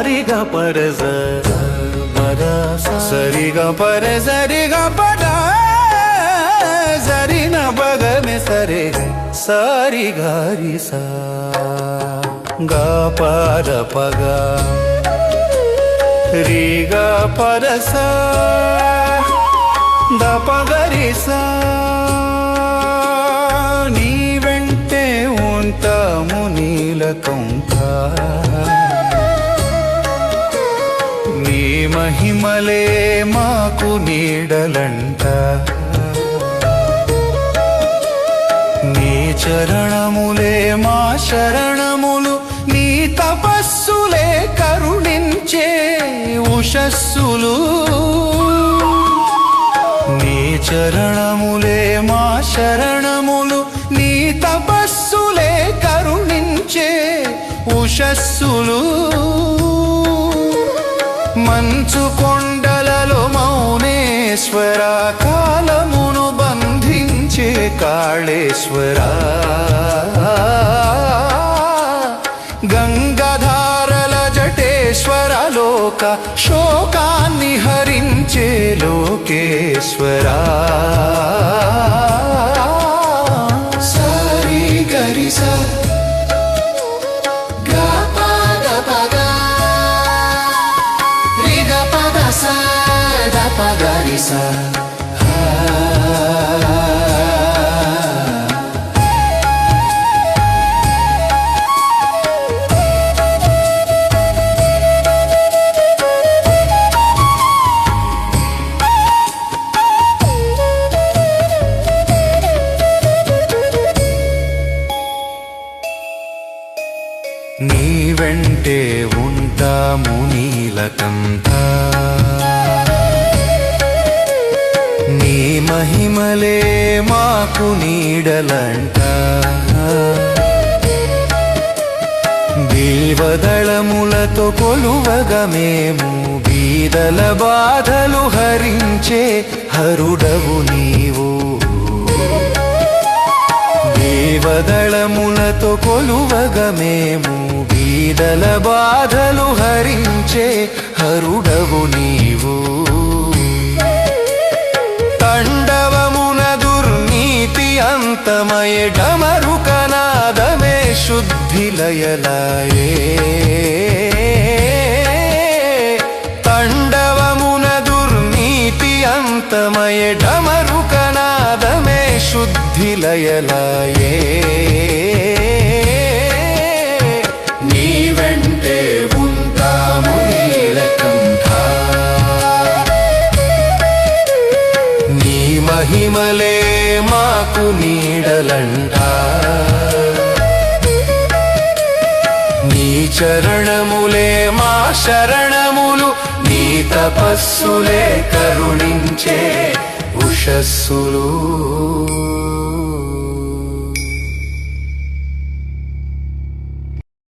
పరజ సరిగా పర సరిగా పద సరిన పగమే సరే సారి గారి సా గా పద పగ రీగా పరస దపగరిసా నీ వెంటే ఉంటాము నీలకంక మహిమలే మాకు నీడలంట. నీ చరణములే మా శరణములు నీ తపస్సులే కరుణించే ఉషస్సులు. నీ చరణములే మా శరణములు నీ తపస్సులే కరుణించే ఉషస్సులు. మంచు కొండలలో మౌనేశ్వర కాలమును బంధించే కాళేశ్వర. గంగధారల జటేశ్వర లోక శోకాన్ని హరించే లోకేశ్వరా. నీ వెంటే ఉంటాము నీలకంఠ. నీ మహిమలే మాకు నీడలంట. దేవదళములతో కొలువగా మేము బీదల బాధలు హరించే హరుడవు నీవు. దేవదళములతో కొలువగా మేము బీదల బాధలు హరించే హరుడవు నీవు. అంతమయ డమరుకనాదమే శుద్ధి లయలాయే తండవమున దుర్నీతి అంతమయ డమరుకనాదమే శుద్ధి మహిమలే మాకు నీడలంట. నీ చరణములే మా శరణములు నీ తపస్సులే కరుణించే ఉషస్సులు.